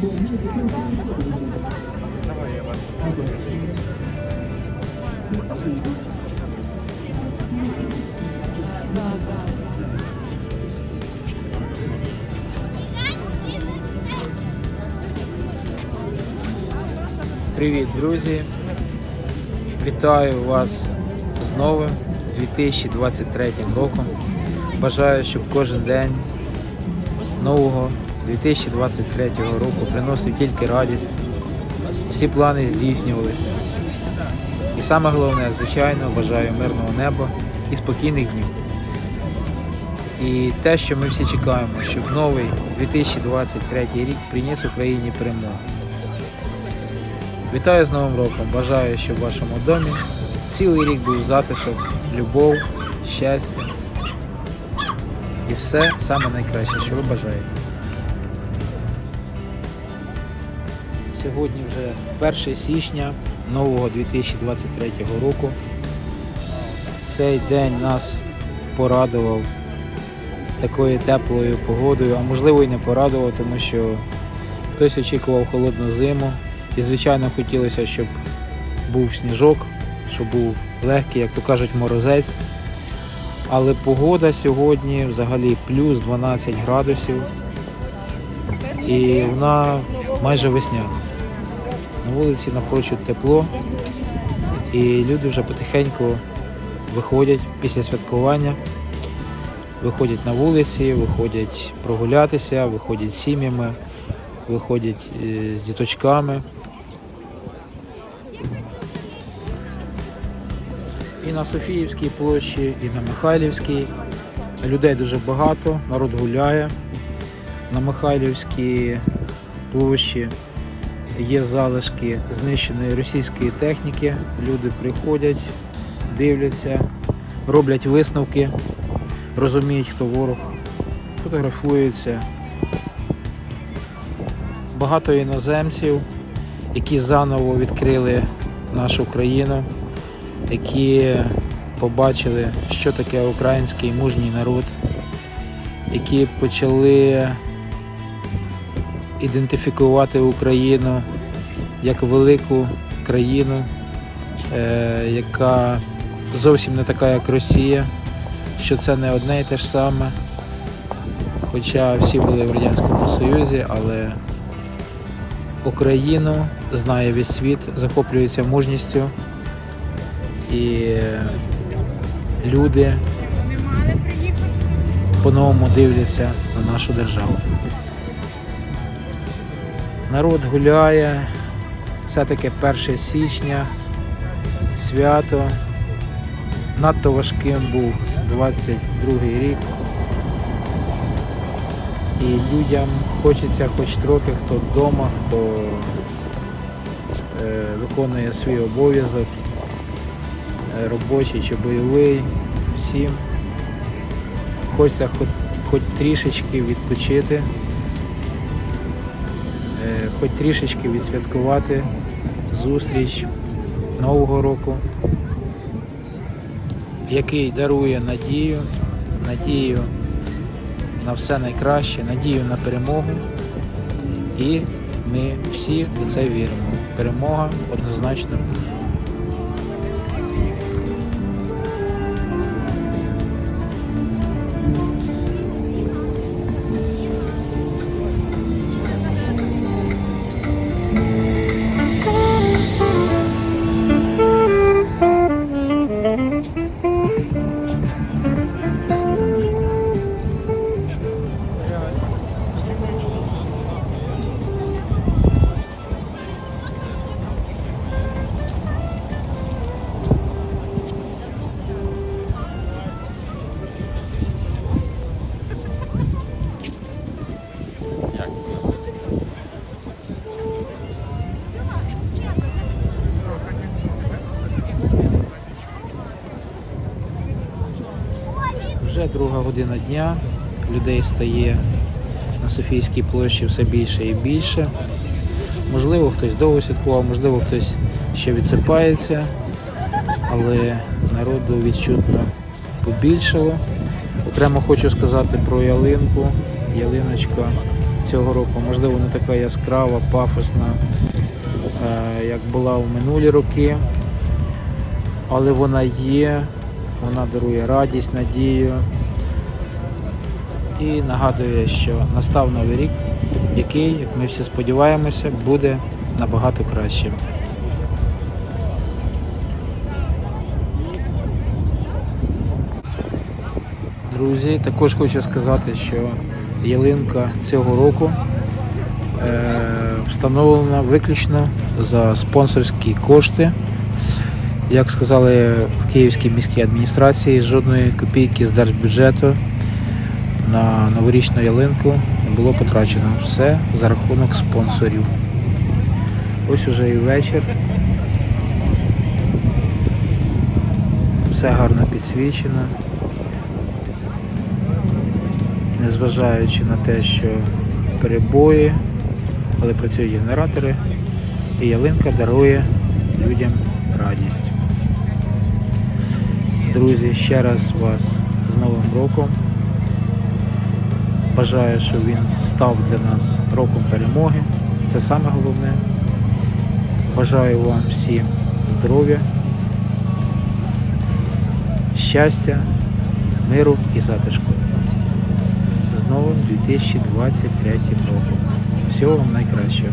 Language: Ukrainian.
Привіт, друзі! Вітаю вас з новим 2023 роком. Бажаю, щоб кожен день нового 2023 року приносив тільки радість, всі плани здійснювалися. І саме головне, звичайно, бажаю мирного неба і спокійних днів. І те, що ми всі чекаємо, щоб новий 2023 рік приніс Україні перемогу. Вітаю з Новим роком! Бажаю, щоб в вашому домі цілий рік був затишок, любов, щастя і все саме найкраще, що ви бажаєте. Сьогодні вже 1 січня нового 2023 року. Цей день нас порадував такою теплою погодою, а можливо і не порадував, тому що хтось очікував холодну зиму. І, звичайно, хотілося, щоб був сніжок, щоб був легкий, як то кажуть, морозець. Але погода сьогодні взагалі плюс 12 градусів. І вона майже весняна. На вулиці напрочуд тепло. І люди вже потихеньку виходять після святкування, виходять на вулиці, виходять прогулятися, виходять з сім'ями, виходять е, з діточками. І на Софіївській площі, і на Михайлівській. Людей дуже багато, народ гуляє. На Михайлівській площі є залишки знищеної російської техніки. Люди приходять, дивляться, роблять висновки, розуміють, хто ворог, фотографуються. Багато іноземців, які заново відкрили нашу країну які побачили, що таке український мужній народ, які почали ідентифікувати Україну як велику країну, е, яка зовсім не така, як Росія, що це не одне і те ж саме. Хоча всі були в Радянському Союзі, але Україну знає весь світ, захоплюється мужністю і люди по-новому дивляться на нашу державу. Народ гуляє, все-таки 1 січня, свято. Надто важким був 22 рік. І людям хочеться хоч трохи, хто вдома, хто е, виконує свій обов'язок е, робочий чи бойовий, всім хочеться хоч, хоч трішечки відпочити, хоч трішечки відсвяткувати зустріч Нового року, який дарує надію, надію на все найкраще, надію на перемогу. І ми всі в це віримо. Перемога однозначно буде. Вже друга година дня. Людей стає на Софійській площі все більше і більше. Можливо, хтось довго святкував, можливо, хтось ще відсипається, але народу відчутно побільшало. Окремо хочу сказати про ялинку. Ялиночка цього року, можливо, не така яскрава, пафосна, е, як була в минулі роки. Але вона є, вона дарує радість, надію і нагадує, що настав новий рік, який, як ми всі сподіваємося, буде набагато кращим. Друзі, також хочу сказати, що ялинка цього року е, встановлена виключно за спонсорські кошти. Як сказали в Київській міській адміністрації, жодної копійки з держбюджету на новорічну ялинку не було потрачено. Все за рахунок спонсорів. Ось уже і вечір. Все гарно підсвічено. Незважаючи на те, що перебої, але працюють генератори, і ялинка дарує людям радість. Друзі, ще раз вас з Новим роком. Бажаю, щоб він став для нас роком перемоги. Це саме головне. Бажаю вам всім здоров'я, щастя, миру і затишку. З новим 2023 роком. Всього вам найкращого.